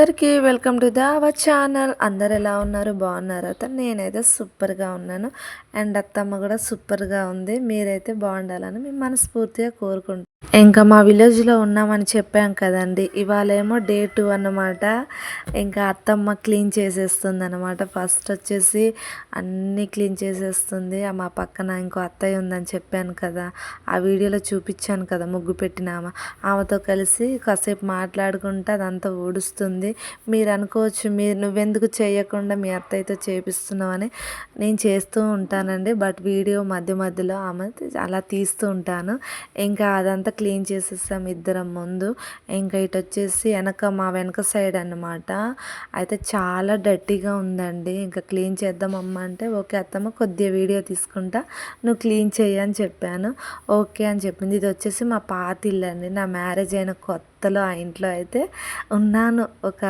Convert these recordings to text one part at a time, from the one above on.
అందరికీ welcome to the our channel. అందరు ఎలా ఉన్నారు? బాగున్నారు? అయితే నేనైతే సూపర్గా ఉన్నాను. అండ్ అత్తమ్మ కూడా సూపర్గా ఉంది. మీరైతే బాగుండాలని మేము మనస్ఫూర్తిగా కోరుకుంటాం ఇంకా మా విలేజ్లో ఉన్నామని చెప్పాం కదండి. ఇవాళ ఏమో డే టూ అన్నమాట. ఇంకా అత్తమ్మ క్లీన్ చేసేస్తుంది అనమాట ఫస్ట్ వచ్చేసి అన్నీ క్లీన్ చేసేస్తుంది. మా పక్కన ఇంకో అత్తయ్య ఉందని చెప్పాను కదా. ఆ వీడియోలో చూపించాను కదా ముగ్గు పెట్టిన ఆమె ఆమెతో కలిసి కాసేపు మాట్లాడుకుంటే అదంతా ఊడుస్తుంది. మీరు అనుకోవచ్చు మీరు నువ్వెందుకు చేయకుండా మీ అత్తయ్యతో చేపిస్తున్నావని నేను చేస్తూ ఉంటానండి. బట్ వీడియో మధ్య మధ్యలో ఆమె అలా తీస్తూ ఉంటాను. ఇంకా అదంతా క్లీన్ చేసేసాం ఇద్దరం ముందు. ఇంకా ఇటు వచ్చేసి వెనక మా వెనక సైడ్ అన్నమాట. అయితే చాలా డర్టీగా ఉందండి. ఇంకా క్లీన్ చేద్దామమ్మ అంటే ఓకే అత్తమ్మ కొద్దిగా వీడియో తీసుకుంటా. నువ్వు క్లీన్ చేయని చెప్పాను. ఓకే అని చెప్పింది. ఇది వచ్చేసి మా పాత ఇల్లు అండి. నా మ్యారేజ్ అయిన కొత్త కొత్తలో ఆ ఇంట్లో అయితే ఉన్నాను. ఒక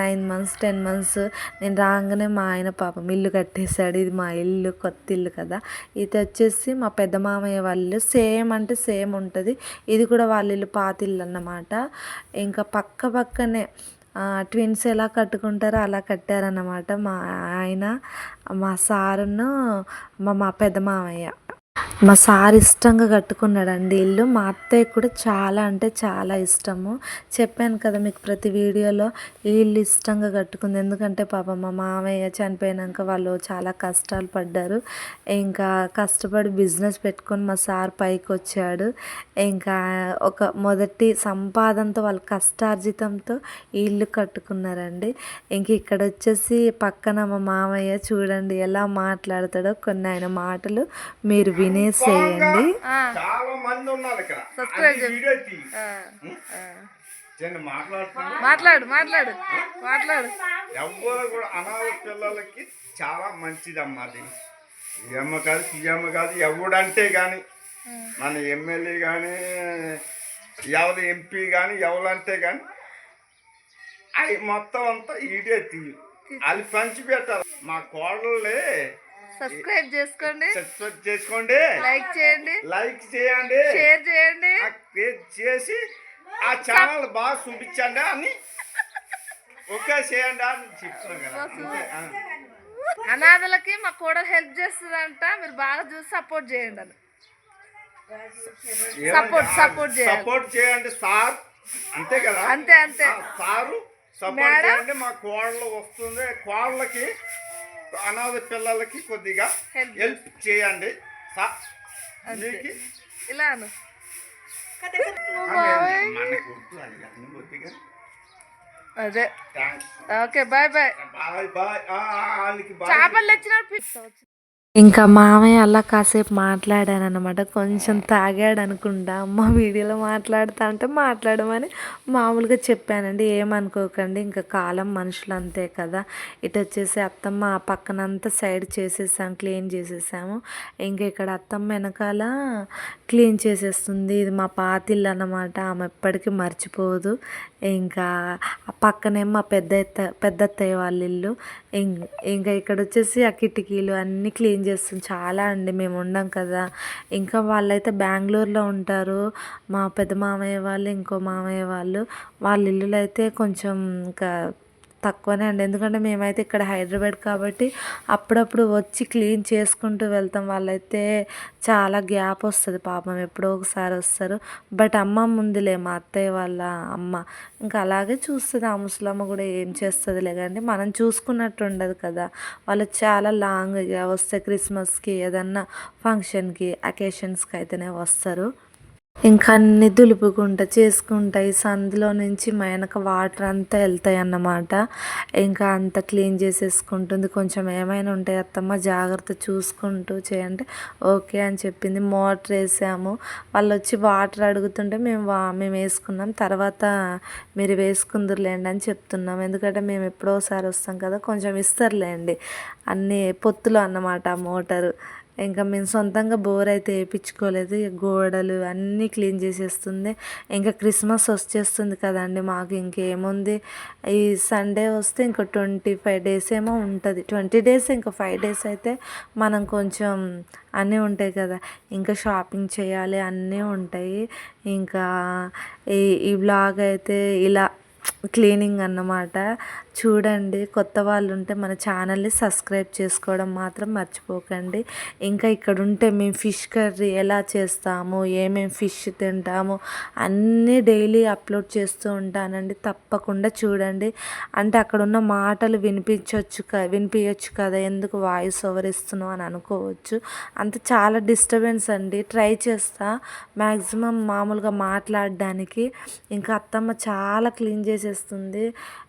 నైన్ మంత్స్ టెన్ మంత్స్ నేను రాగానే మా ఆయన పాపం ఇల్లు కట్టేశాడు. ఇది మా ఇల్లు కొత్త ఇల్లు కదా. ఇది వచ్చేసి మా పెద్ద మామయ్య వాళ్ళు సేమ్ అంటే సేమ్ ఉంటుంది. ఇది కూడా వాళ్ళ ఇల్లు పాత ఇల్లు అన్నమాట. ఇంకా పక్క పక్కనే ట్విన్స్ ఎలా కట్టుకుంటారో అలా కట్టారన్నమాట మా ఆయన మా సారును మా మా పెద్ద మామయ్య. మా సార్ ఇష్టంగా కట్టుకున్నాడండి. ఇల్లు మా అత్తయ్య కూడా చాలా అంటే చాలా ఇష్టము. చెప్పాను కదా మీకు ప్రతి వీడియోలో ఈ ఇల్లు ఇష్టంగా కట్టుకుంది. ఎందుకంటే పాప మా మామయ్య చనిపోయినాక వాళ్ళు చాలా కష్టాలు పడ్డారు. ఇంకా కష్టపడి బిజినెస్ పెట్టుకొని మా సార్ పైకి వచ్చాడు. ఇంకా ఒక మొదటి సంపాదనతో వాళ్ళ కష్టార్జితంతో ఈ ఇల్లు కట్టుకున్నారండి. ఇంక ఇక్కడ వచ్చేసి పక్కన మా మామయ్య చూడండి ఎలా మాట్లాడతాడో కొన్ని ఆయన మాటలు మీరు వినేసేయండి చాలా మంది ఉన్నారు ఇక్కడ. మాట్లాడు మాట్లాడు మాట్లాడు. ఎవ్వరు కూడా అనాథ పిల్లలకి చాలా మంచిదమ్మా అది. అమ్మ కాదు అమ్మ కాదు ఎవడంటే కానీ మన ఎమ్మెల్యే కానీ ఎవరు ఎంపీ కానీ ఎవరంటే కానీ అవి మొత్తం అంతా ఈడే తీయు. అది పంచి పెట్టాలి మా కోడళ్ళే సబ్స్క్రైబ్ చేసుకోండి. సబ్స్క్రైబ్ చేసుకోండి. లైక్ చేయండి. లైక్ చేయండి. షేర్ చేయండి. చేసి ఆ ఛానల్ బాగా చూపించండి అని. ఓకే చేయండి అని చెప్తున్నాం కదా. అనాథలకి మా కూడా హెల్ప్ చేస్తుందంట. మీరు బాగా చూసి సపోర్ట్ చేయండి అని. Support, support చేయాలి. సపోర్ట్ చేయండి సార్. అంతే కదా? అంతే అంతే. Sir support? చేయండి మా కోడలు వస్తుంది. కోడలకి అనాథ పిల్లలకి కొద్దిగా హెల్ప్ చేయండి. ఇలా అది okay bye bye. Bye bye. వాళ్ళకి చేపలు తెచ్చినప్పుడు ఇంకా మామయ్య అలా కాసేపు మాట్లాడాను అనమాట కొంచెం తాగాడు అనుకుంటా అమ్మ వీడియోలో మాట్లాడుతా అంటే మాట్లాడమని మామూలుగా చెప్పానండి. ఏమనుకోకండి ఇంకా కాలం మనుషులు అంతే కదా. ఇటు వచ్చేసి అత్తమ్మ ఆ పక్కనంతా సైడ్ చేసేసాం క్లీన్ చేసేసాము. ఇంకా ఇక్కడ అత్తమ్మ వెనకాల క్లీన్ చేసేస్తుంది. ఇది మా పాతిల్లు అన్నమాట. ఆమె ఎప్పటికీ మర్చిపోదు. ఇంకా పక్కనే మా పెద్ద పెద్ద అత్తయ్య వాళ్ళ ఇల్లు. ఇం- ఇంకా ఇక్కడ వచ్చేసి ఆ కిటికీలు అన్నీ క్లీన్ చేస్తాం చాలా అండి మేము ఉండం కదా. ఇంకా వాళ్ళైతే బెంగళూరులో ఉంటారు. మా పెద్ద మామయ్య వాళ్ళు ఇంకో మామయ్య వాళ్ళు. వాళ్ళ ఇల్లులు అయితే కొంచెం ఇంకా తక్కువనే అండి. ఎందుకంటే మేమైతే ఇక్కడ హైదరాబాద్ కాబట్టి అప్పుడప్పుడు వచ్చి క్లీన్ చేసుకుంటూ వెళ్తాం. వాళ్ళైతే చాలా గ్యాప్ వస్తుంది పాపం. ఎప్పుడో ఒకసారి వస్తారు. బట్ అమ్మ ముందులే మా అత్తయ్య వాళ్ళ అమ్మ. ఇంకా అలాగే చూస్తుంది. ఆ ముసలమ్మ కూడా ఏం చేస్తుందిలే కానీ మనం చూసుకున్నట్టు ఉండదు కదా. వాళ్ళు చాలా లాంగ్గా వస్తే క్రిస్మస్కి ఏదన్నా ఫంక్షన్కి అకేషన్స్కి అయితేనే వస్తారు. ఇంకా అన్ని దులుపుకుంటా చేసుకుంటా. ఈ సందులో నుంచి మా వెనక వాటర్ అంతా వెళ్తాయి అన్నమాట. ఇంకా అంత క్లీన్ చేసేసుకుంటుంది. కొంచెం ఏమైనా ఉంటాయి అత్తమ్మ జాగ్రత్త చూసుకుంటూ చేయండి. ఓకే అని చెప్పింది. మోటార్ వేసాము. వాళ్ళు వచ్చి వాటర్ అడుగుతుంటే మేము వా మేము వేసుకున్నాం. తర్వాత మీరు వేసుకుందరులేండి అని చెప్తున్నాం. ఎందుకంటే మేము ఎప్పుడోసారి వస్తాం కదా కొంచెం ఇస్తారులేండి. అన్ని పొత్తులు అన్నమాట ఆ మోటారు. ఇంకా మేము సొంతంగా బోర్ అయితే వేయించుకోలేదు. గోడలు అన్నీ క్లీన్ చేసేస్తుంది. ఇంకా క్రిస్మస్ వచ్చేస్తుంది కదండి మాకు ఇంకేముంది? ఈ సండే వస్తే ఇంకా ట్వంటీ ఫైవ్ డేస్ ఏమో ఉంటుంది. ట్వంటీ డేస్ ఇంకా ఫైవ్ డేస్ అయితే మనం కొంచెం అన్నీ ఉంటాయి కదా. ఇంకా షాపింగ్ చేయాలి అన్నీ ఉంటాయి. ఇంకా ఈ ఈ బ్లాగ్ అయితే ఇలా క్లీనింగ్ అన్నమాట. చూడండి కొత్త వాళ్ళు ఉంటే మన ఛానల్ని సబ్స్క్రైబ్ చేసుకోవడం మాత్రం మర్చిపోకండి. ఇంకా ఇక్కడ ఉంటే మేము ఫిష్ కర్రీ ఎలా చేస్తాము ఏమేమి ఫిష్ తింటాము అన్నీ డైలీ అప్లోడ్ చేస్తూ ఉంటానండి. తప్పకుండా చూడండి. అంటే అక్కడ ఉన్న మాటలు వినిపించవచ్చు క వినిపించచ్చు కదా ఎందుకు వాయిస్ ఓవర్ ఇస్తున్నావు అని అనుకోవచ్చు. అంత చాలా డిస్టర్బెన్స్ అండి. ట్రై చేస్తా. మ్యాక్సిమం మామూలుగా మాట్లాడడానికి. ఇంకా అత్తమ్మ చాలా క్లీన్ చేసేస్తుంది.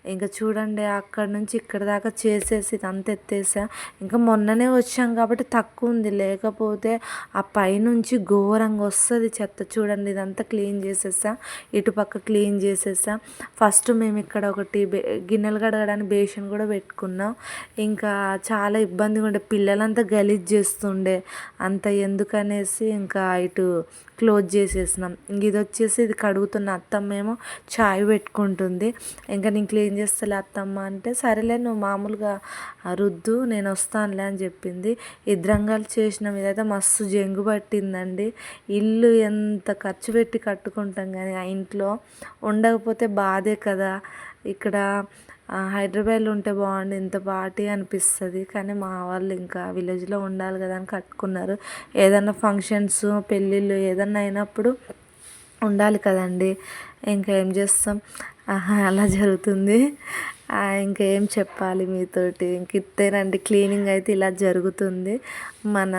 ఇంకా చూడండి అక్కడ నుంచి ఇక్కడ దాకా చేసేసి ఇదంతా ఎత్తేసా. ఇంకా మొన్ననే వచ్చాం కాబట్టి తక్కువ ఉంది. లేకపోతే ఆ పైనుంచి ఘోరంగా వస్తుంది చెత్త. చూడండి ఇదంతా క్లీన్ చేసేసా. ఇటుపక్క క్లీన్ చేసేసా. ఫస్ట్ మేము ఇక్కడ ఒకటి గిన్నెలు కడగడానికి బేషన్ కూడా పెట్టుకున్నాం. ఇంకా చాలా ఇబ్బందిగా ఉండే. పిల్లలంతా గలీజ్ చేస్తుండే. అంత ఎందుకనేసి ఇంకా ఇటు క్లోజ్ చేసేసినాం. ఇంక ఇది వచ్చేసి ఇది కడుగుతున్న అత్తమ్మేమో చాయ్ పెట్టుకుంటుంది. ఇంకా నేను క్లీన్ చేస్తలే అత్తమ్మ అంటే సరేలే నువ్వు మామూలుగా రుద్దు నేను వస్తానులే అని చెప్పింది. ఇద్దరంగాలు చేసినాం ఇదైతే మస్తు జంగు పట్టిందండి. ఇల్లు ఎంత ఖర్చు పెట్టి కట్టుకుంటాం కానీ ఆ ఇంట్లో ఉండకపోతే బాధే కదా. ఇక్కడ హైదరాబాద్లో ఉంటే బాగుండు ఇంత పార్టీ అనిపిస్తుంది. కానీ మా వాళ్ళు ఇంకా విలేజ్లో ఉండాలి కదా అని కట్టుకున్నారు. ఏదన్నా ఫంక్షన్స్ పెళ్ళిళ్ళు ఏదన్నా అయినప్పుడు ఉండాలి కదండి. ఇంకా ఏం చేస్తాం? ఆహా, అలా జరుగుతుంది. ఇంకేం చెప్పాలి మీతోటి? ఇంక ఇత్తేనండి క్లీనింగ్ అయితే ఇలా జరుగుతుంది. మన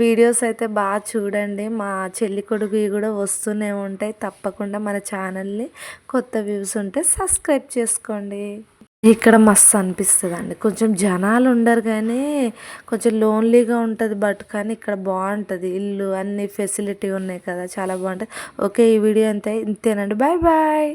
వీడియోస్ అయితే బాగా చూడండి. మా చెల్లి కొడుకువి కూడా వస్తూనే ఉంటాయి. తప్పకుండా మన ఛానల్ని కొత్త వ్యూస్ ఉంటే సబ్స్క్రైబ్ చేసుకోండి. ఇక్కడ మస్తు అనిపిస్తుంది అండి కొంచెం జనాలు ఉండరు కానీ కొంచెం లోన్లీగా ఉంటుంది బట్ కానీ ఇక్కడ బాగుంటుంది. ఇల్లు అన్ని ఫెసిలిటీ ఉన్నాయి కదా చాలా బాగుంటుంది. ఓకే ఈ వీడియో అంతే. ఇంతేనండి. Bye bye.